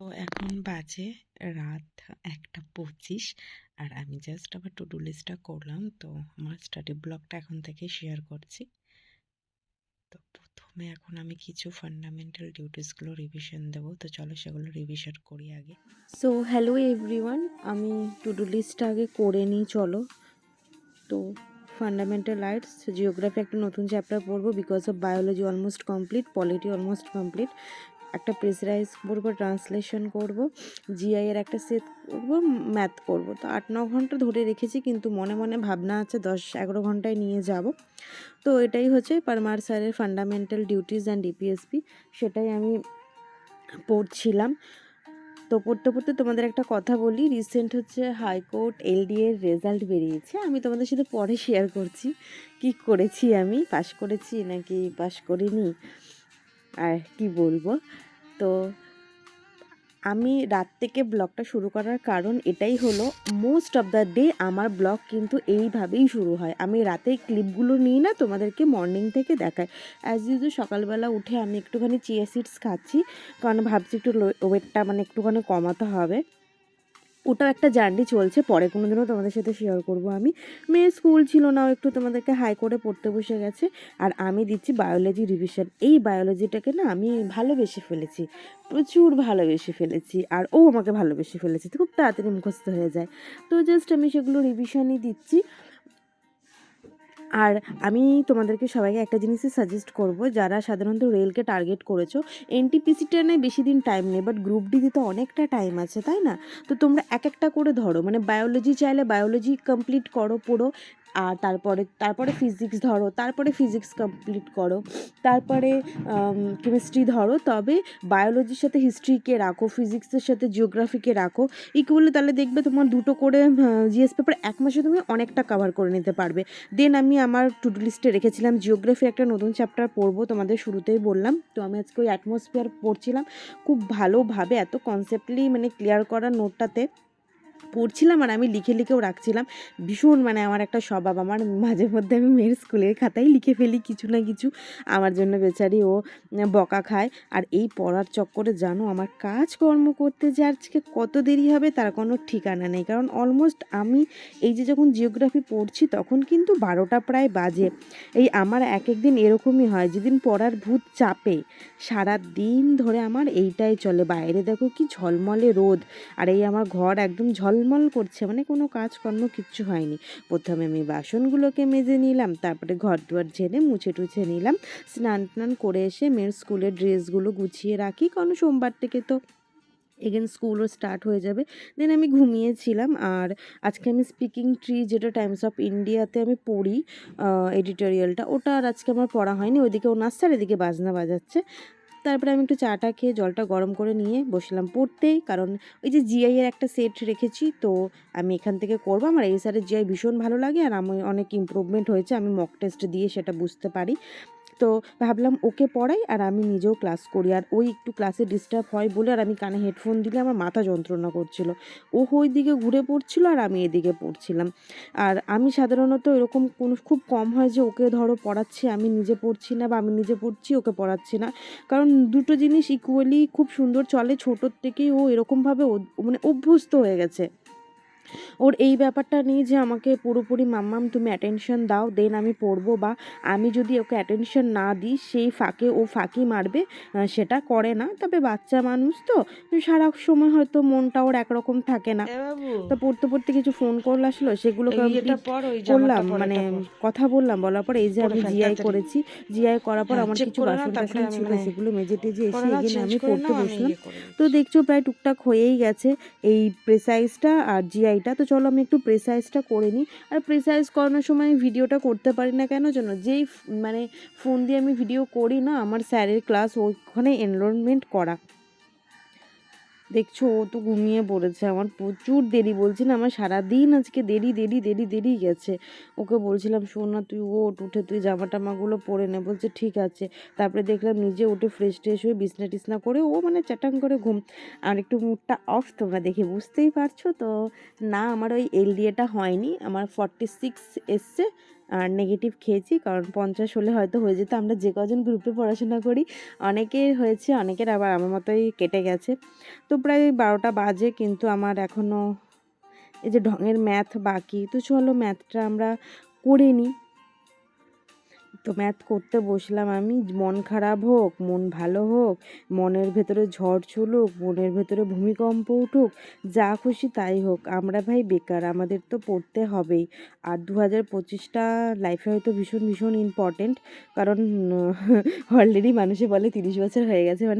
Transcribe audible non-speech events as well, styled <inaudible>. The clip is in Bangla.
তো এখন বাজে রাত একটা পঁচিশ আর আমি জাস্ট আবার টু ডু লিস্টটা করলাম। তো আমার স্টাডি ব্লগটা এখন থেকে শেয়ার করছি। তো প্রথমে এখন আমি কিছু ফান্ডামেন্টাল ডিউটিসগুলো রিভিশন দেবো। তো চলো সেগুলো রিভিশন করি আগে। সো হ্যালো এভরিওয়ান আমি টু ডু লিস্টটা আগে করে নিই, চলো। তো ফান্ডামেন্টাল আর্টস জিওগ্রাফি একটা নতুন চ্যাপ্টার পড়ব because of biology almost complete polity almost complete একটা প্রেসারাইজ করব ট্রান্সলেশন করব জিআই এর একটা সেট করব ম্যাথ করব। তো আট, ন ঘণ্টা ধরে রেখেছি কিন্তু মনে মনে ভাবনা আছে, দশ, এগারো ঘন্টায় নিয়ে যাব। তো এটাই হচ্ছে পারমার স্যারের ফান্ডামেন্টাল ডিউটিস অ্যান্ড ডিপিএসপি সেটাই আমি পড়ছিলাম। তো পড়তে পড়তে তোমাদের একটা কথা বলি রিসেন্ট হচ্ছে হাইকোর্ট এলডি এর রেজাল্ট বেরিয়েছে। আমি তোমাদের সাথে পরে শেয়ার করছি, কি করেছি আমি পাশ করেছি নাকি পাশ করিনি? আর কি বলব? তো আমি রাত থেকে ব্লগটা শুরু করার কারণ এটাই হলো মোস্ট অফ দ্য ডে আমার ব্লগ কিন্তু এইভাবেই শুরু হয়। আমি রাতে ক্লিপগুলো নিই না তোমাদেরকে মর্নিং থেকে দেখাই। অ্যাজ ইউজুয়াল সকালবেলা উঠে আমি একটুখানি চিয়া সিডস খাচ্ছি, কারণ ভাবছি একটু ওয়েটটা মানে একটুখানি কমাতে হবে। ওটাও একটা জার্নি চলছে, পরে কোনো দিনও তোমাদের সাথে শেয়ার করব আমি। মেয়ে স্কুল ছিল না একটু তোমাদেরকে হাই করে পড়তে বসে গেছে। আর আমি দিচ্ছি বায়োলজি রিভিশন এই বায়োলজিটাকে না আমি ভালোবেসে ফেলেছি, প্রচুর ভালোবেসে ফেলেছি। আর ও আমাকে ভালোবেসে ফেলেছে, খুব তাড়াতাড়ি মুখস্থ হয়ে যায়। তো জাস্ট আমি সেগুলো রিভিশনই দিচ্ছি। আর আমি তোমাদেরকে সবাইকে একটা জিনিসই সাজেস্ট করব, যারা সাধারণত রেলকে টার্গেট করেছ এনটিপিসি ট্রেনে বেশি দিন টাইম নেই বাট গ্রুপ ডিতে তো অনেকটা টাইম আছে, তাই না? তো তোমরা এক একটা করে ধরো মানে বায়োলজি চাইলে বায়োলজি কমপ্লিট করো পুরো আর তারপরে তারপরে ফিজিক্স ধরো, তারপরে ফিজিক্স কমপ্লিট করো, তারপরে কেমিস্ট্রি ধরো, তবে বায়োলজির সাথে হিস্ট্রিকে রাখো ফিজিক্সের সাথে জিওগ্রাফিকে রাখো ইকুয়ালি তাহলে দেখবে তোমার দুটো করে জিএস পেপার এক মাসে তুমি অনেকটা কভার করে নিতে পারবে। দেন আমি আমার টু ডু লিস্টে রেখেছিলাম জিওগ্রাফি একটা নতুন চ্যাপ্টার পড়ব তোমাদের শুরুতেই বললাম। তো আমি আজকে ওই অ্যাটমসফিয়ার পড়ছিলাম, খুব ভালোভাবে, এত কনসেপ্টলি মানে ক্লিয়ার করার নোটটাতে পড়ছিলাম আর আমি লিখে লিখেও রাখছিলাম। ভীষণ মানে আমার একটা স্বভাব, আমার মাঝে মধ্যে আমি মেয়ের স্কুলের খাতায় লিখে ফেলি কিছু না কিছু। আমার জন্য বেচারি ও বকা খায়। আর এই পড়ার চক্করে জানো আমার কাজকর্ম করতে যে আজকে কত দেরি হবে তার কোনো ঠিকানা নেই। কারণ অলমোস্ট আমি এই যে যখন জিওগ্রাফি পড়ছি তখন কিন্তু বারোটা প্রায় বাজে। এই আমার এক এক দিন এরকমই হয়, যেদিন পড়ার ভূত চাপে সারা দিন ধরে আমার এইটাই চলে। বাইরে দেখো কি ঝলমলে রোদ। আর এই আমার ঘর একদম ঝলমল করছে মানে কোনো কাজকর্ম কিচ্ছু হয়নি। প্রথমে আমি বাসনগুলোকে মেজে নিলাম, তারপরে ঘর দুয়ার ঝেড়ে মুছে টুছে নিলাম। স্নান টান করে এসে মেয়ের স্কুলের ড্রেসগুলো গুছিয়ে রাখি, কারণ সোমবার থেকে তো এগেন স্কুলও স্টার্ট হয়ে যাবে। দেন আমি ঘুমিয়েছিলাম আর আজকে আমি স্পিকিং ট্রি যেটা টাইমস অফ ইন্ডিয়াতে আমি পড়ি এডিটোরিয়ালটা ওটা আর আজকে আমার পড়া হয়নি। ওইদিকে ও নাচছে এদিকে বাজনা বাজাচ্ছে। তারপরে আমি একটু চাটা খেয়ে জলটা গরম করে নিয়ে বসলাম পড়তেই কারণ ওই যে জিআই এর একটা সেট রেখেছি, তো আমি এখান থেকে করব। আমার এই স্যারের জিআই ভীষণ ভালো লাগে আর আমি অনেক ইম্প্রুভমেন্ট হয়েছে, আমি মক টেস্ট দিয়ে সেটা বুঝতে পারি। তো ভাবলাম ওকে পড়াই আর আমি নিজেও ক্লাস করি। আর ওই একটু ক্লাসে ডিস্টার্ব হয় বলে আর আমি কানে হেডফোন দিলে আমার মাথা যন্ত্রণা করছিল। ও ওই দিকে ঘুরে পড়ছিল আর আমি এদিকে পড়ছিলাম। আর আমি সাধারণত এরকম কোনো খুব কম হয় যে ওকে ধরো পড়াচ্ছি, আমি নিজে পড়ছি না বা আমি নিজে পড়ছি, ওকে পড়াচ্ছি না। কারণ দুটো জিনিস ইকুয়ালি খুব সুন্দর চলে। ছোটোর থেকেই ও এরকমভাবে মানে অভ্যস্ত হয়ে গেছে। ওর এই ব্যাপারটা নেই যে আমাকে পুরোপুরি মাম্মাম তুমি অ্যাটেনশন দাও দেন আমি পড়ব বা আমি যদি ওকে অ্যাটেনশন না দিই সেই ফাঁকে ও ফাঁকি মারবে সেটা করে না। তবে বাচ্চা মানুষ তো সারা সময় হয়তো মনটা ওর একরকম থাকে না। তো পড়তে পড়তে কিছু ফোন করলে আসলো সেগুলো করলাম মানে কথা বললাম বলার পর এই যে আমি জিআই করেছি জিআই করার পর আমার কিছু বাসন টাসন ছিল সেগুলো মেজে টেজে এসে এগিয়ে আমি পড়তে বসলাম। তো দেখছ প্রায় টুকটাক হয়েই গেছে এই প্রেসাইজটা আর জিআইটা তো চলো আমি একটু প্রেসাইজটা করে নিই। আর প্রেসাইজ করানোর সময় আমি ভিডিওটা করতে পারি না কেন জন্য যেই মানে ফোন দিয়ে আমি ভিডিও করি না, আমার স্যারের ক্লাস ওইখানে এনরোলমেন্ট করা। দেখছ, ও তো ঘুমিয়ে পড়েছে। আমার প্রচুর দেরি বলছি না, আমার সারাদিন আজকে দেরি দেরি দেরি দেরি গেছে। ওকে বলছিলাম, শোন না, তুই ওট উঠে তুই জামা টামাগুলো পরে নে। বলছে, ঠিক আছে। তারপরে দেখলাম, নিজে উঠে ফ্রেশ ট্রেশ হয়ে বিছনা টিসনা করে ও মানে চাটাং করে ঘুম। আর একটু মুডটা অফ তোমরা দেখে বুঝতেই পারছ তো। না, আমার ওই এলডিএটা হয়নি, আমার ফর্টি সিক্স এসছে। আর নেগেটিভ খেয়েছি, কারণ পঞ্চাশ হলে হয়তো হয়ে যেত। আমরা যে কজন গ্রুপে পড়াশোনা করি অনেকের হয়েছে, অনেকের আবার আমার মতোই কেটে গেছে। তো প্রায় বারোটা বাজে, কিন্তু আমার এখনও এই যে ঢঙের ম্যাথ বাকি, তো চলো ম্যাথটা আমরা করে নিই। তো ম্যাথ করতে বসলাম আমি। মন খারাপ হোক, মন ভালো হোক, মনের ভেতরে ঝড় চলুক, মনের ভেতরে ভূমিকম্প উঠুক, যা খুশি তাই হোক, আমরা ভাই বেকার, আমাদের তো পড়তে হবেই। আর দু হাজার পঁচিশটা লাইফে হয়তো ভীষণ ভীষণ ইম্পর্টেন্ট কারণ অলরেডি <laughs> মানুষে বলে তিরিশ বছর হয়ে গেছে মানে